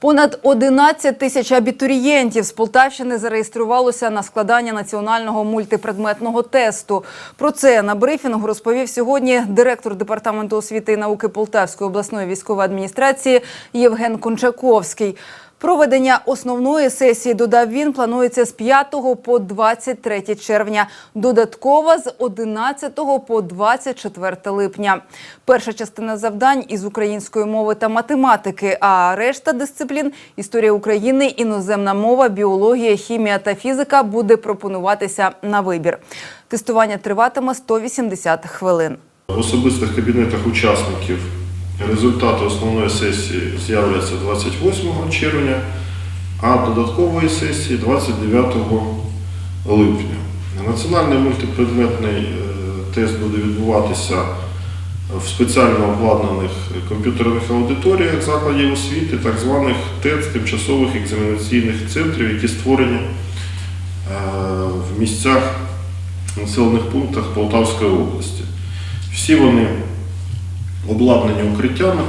Понад 11 тисяч абітурієнтів з Полтавщини зареєструвалося на складання національного мультипредметного тесту. Про це на брифінгу розповів сьогодні директор департаменту освіти і науки Полтавської обласної військової адміністрації Євген Кончаковський. Проведення основної сесії, додав він, планується з 5 по 23 червня. Додатково з 11 по 24 липня. Перша частина завдань із української мови та математики, а решта дисциплін – історія України, іноземна мова, біологія, хімія та фізика – буде пропонуватися на вибір. Тестування триватиме 180 хвилин. В особистих кабінетах учасників результати основної сесії з'являться 28 червня, а додаткової сесії 29 липня. Національний мультипредметний е, тест буде відбуватися в спеціально обладнаних комп'ютерних аудиторіях закладів освіти, так званих ТЕЦ, тимчасових екзаменаційних центрів, які створені е, в місцях населених пунктах Полтавської області. Всі вони обладнані укриттями.